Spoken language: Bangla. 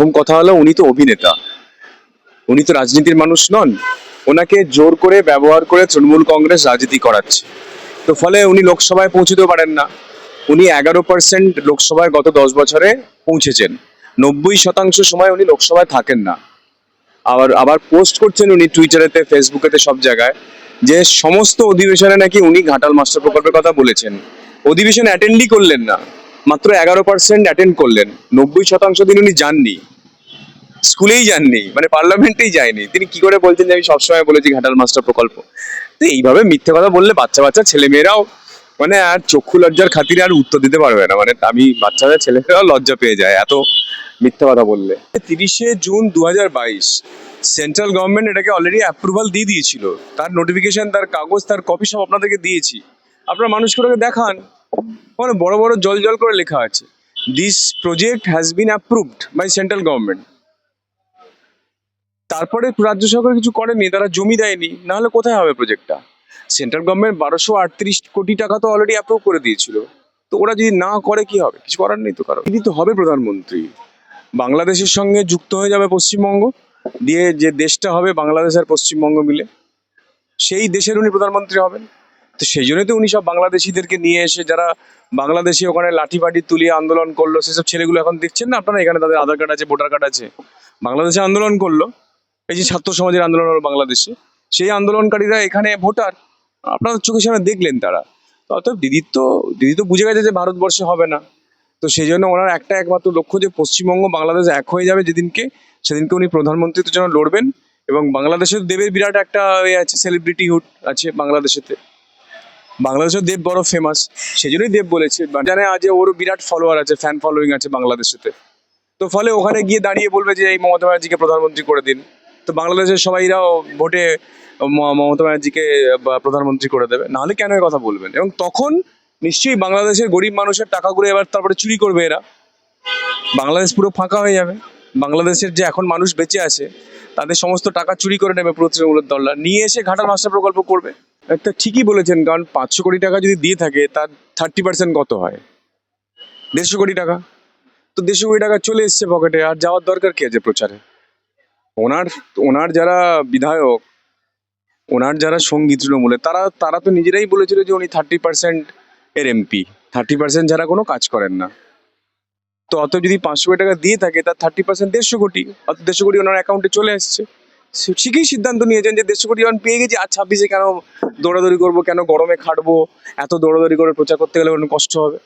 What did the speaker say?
প্রথম কথা হলো উনি তো অভিনেতা। উনি তো রাজনীতির মানুষ নন। ওনাকে জোর করে ব্যবহার করে তৃণমূল কংগ্রেস রাজনীতি করাচ্ছে। তো ফলে উনি লোকসভায় পৌঁছতেও পারেন না। উনি এগারো পার্সেন্ট লোকসভায় গত দশ বছরে পৌঁছেছেন। নব্বই শতাংশ সময় উনি লোকসভায় থাকেন না। আবার আবার পোস্ট করছেন উনি টুইটারেতে, ফেসবুকেতে সব জায়গায় যে সমস্ত অধিবেশনে নাকি উনি ঘাটাল মাস্টার প্রকল্পের কথা বলেছেন। অধিবেশন অ্যাটেন্ডই করলেন না। মাত্র এগারো পার্সেন্ট অ্যাটেন্ড করলেন। নব্বই শতাংশ দিন উনি যাননি। স্কুলেই যাননি মানে পার্লামেন্টেই যায়নি। তিনি কি করে বলছেন যে আমি সবসময় বলেছি ঘাটাল মাস্টার প্রকল্প? তো এইভাবে মিথ্যে কথা বললে বাচ্চা বাচ্চা ছেলেমেয়েরাও মানে আর চক্ষু লজ্জার খাতিরে আর উত্তর দিতে পারবে না। মানে আমি বাচ্চাদের ছেলেমেয়েরাও লজ্জা পেয়ে যায় এত মিথ্যা কথা বললে। তিরিশে জুন দুই হাজার বাইশ, সেন্ট্রাল গভর্নমেন্ট এটাকে অলরেডি অ্যাপ্রুভাল দিয়ে দিয়েছিল। তার নোটিফিকেশন তার কাগজ, তার কপি সব আপনাদেরকে দিয়েছি। আপনারা মানুষকে ওটাকে দেখান। মানে বড় বড় জল জল করে লেখা আছে। This project has been approved by central government তারপরে রাজ্য সরকার কিছু করেনি, তারা জমি দেয়নি, নাহলে কোথায় হবে প্রজেক্টটা সেন্ট্রাল গভর্নমেন্ট বারোশো আটত্রিশ কোটি টাকা তো অলরেডি অ্যাপ্রুভ করে দিয়েছিল। তো ওরা যদি না করে, কি হবে? কিছু করার নেই তো কারণ তিনি তো হবে প্রধানমন্ত্রী। বাংলাদেশের সঙ্গে যুক্ত হয়ে যাবে পশ্চিমবঙ্গ, দিয়ে যে দেশটা হবে বাংলাদেশ আর পশ্চিমবঙ্গ মিলে, সেই দেশের উনি প্রধানমন্ত্রী হবেন। তো সেই জন্যই তো উনি সব বাংলাদেশিদেরকে নিয়ে এসে, যারা বাংলাদেশি ওখানে লাঠি বাটি তুলিয়ে আন্দোলন করল, সেসব ছেলেগুলো এখন দেখছেন না? আপনারা এখানে তাদের আধার কার্ড আছে, ভোটার কার্ড আছে। বাংলাদেশে আন্দোলন করল। এই যে ছাত্র সমাজের আন্দোলন হলো বাংলাদেশে, সেই আন্দোলনকারীরা এখানে ভোটার আপনাদের চোখের সামনে দেখলেন তারা। অতএব দিদির তো, দিদি তো বুঝে গেছে যে ভারতবর্ষে হবে না। তো সেই জন্য ওনার একটা একমাত্র লক্ষ্য যে পশ্চিমবঙ্গ বাংলাদেশ এক হয়ে যাবে যেদিনকে, সেদিনকে উনি প্রধানমন্ত্রীর জন্য লড়বেন এবং বাংলাদেশের দেবের বিরাট একটা এ আছে সেলিব্রিটি হুড আছে বাংলাদেশেতে। বাংলাদেশের দেব বড় ফেমাস সেই জন্যই দেব বলেছে। জানে আজ ওর বিরাট ফলোয়ার আছে ফ্যান ফলোয়িং আছে বাংলাদেশেতে। তো ফলে ওখানে গিয়ে দাঁড়িয়ে বলবে যে এই মমতা ব্যানার্জিকে প্রধানমন্ত্রী করে দিন। তো বাংলাদেশের সবাইরাও ভোটে মমতা ব্যানার্জিকে প্রধানমন্ত্রী করে দেবে। নাহলে কেন এই কথা বলবেন? এবং তখন নিশ্চয়ই বাংলাদেশের গরিব মানুষের টাকাগুলো এবার তারপরে চুরি করবে এরা। বাংলাদেশ পুরো ফাঁকা হয়ে যাবে। বাংলাদেশের যে এখন মানুষ বেঁচে আছে, তাদের সমস্ত টাকা চুরি করে নেবে পুরো তৃণমূলের দলরা। নিয়ে এসে ঘাটাল মাস্টার প্রকল্প করবে। একটা ঠিকই বলেছেন, কারণ পাঁচশো কোটি টাকা যদি দিয়ে থাকে, তার থার্টি পার্সেন্ট কত হয়? দেড়শো কোটি টাকা। তো দেড়শো কোটি টাকা চলে এসছে পকেটে, আর যাওয়ার দরকার কি আছে প্রচারে? ওনার ওনার যারা বিধায়ক, ওনার যারা সঙ্গী তৃণমূলে, তারা তারা তো নিজেরাই বলেছিল যে উনি থার্টি পার্সেন্ট এর এমপি থার্টি পার্সেন্ট ছাড়া কোনো কাজ করেন না। তো অত যদি পাঁচশো কোটি টাকা দিয়ে থাকে তার থার্টি পার্সেন্ট দেড়শো কোটি, অত দেড়শো কোটি ওনার অ্যাকাউন্টে চলে আসছে ঠিকই সিদ্ধান্ত নিয়েছেন যে দেড়শো কোটি যখন পেয়ে গেছি আর ছাব্বিশে কেন দৌড়াদৌড়ি করব, কেন গরমে খাটবো, এত দৌড়াদৌড়ি করে প্রচার করতে গেলে কষ্ট হবে?